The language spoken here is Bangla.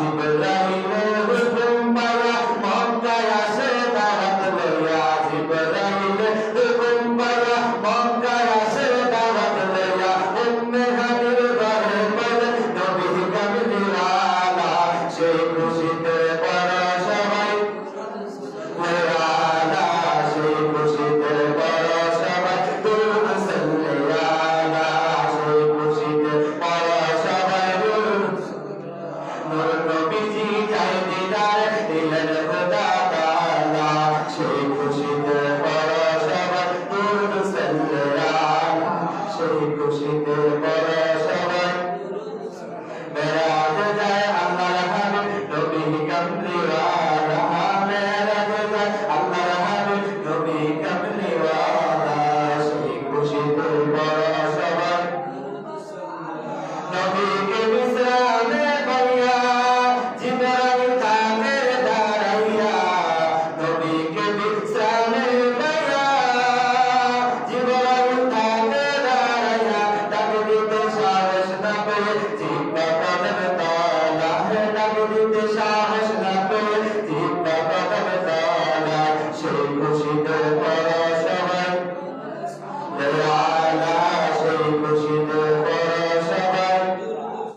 Abu Bilal. খুশিতে দিতে সাহস না পেয়ে চিন্তা কথা সেই খুশিতে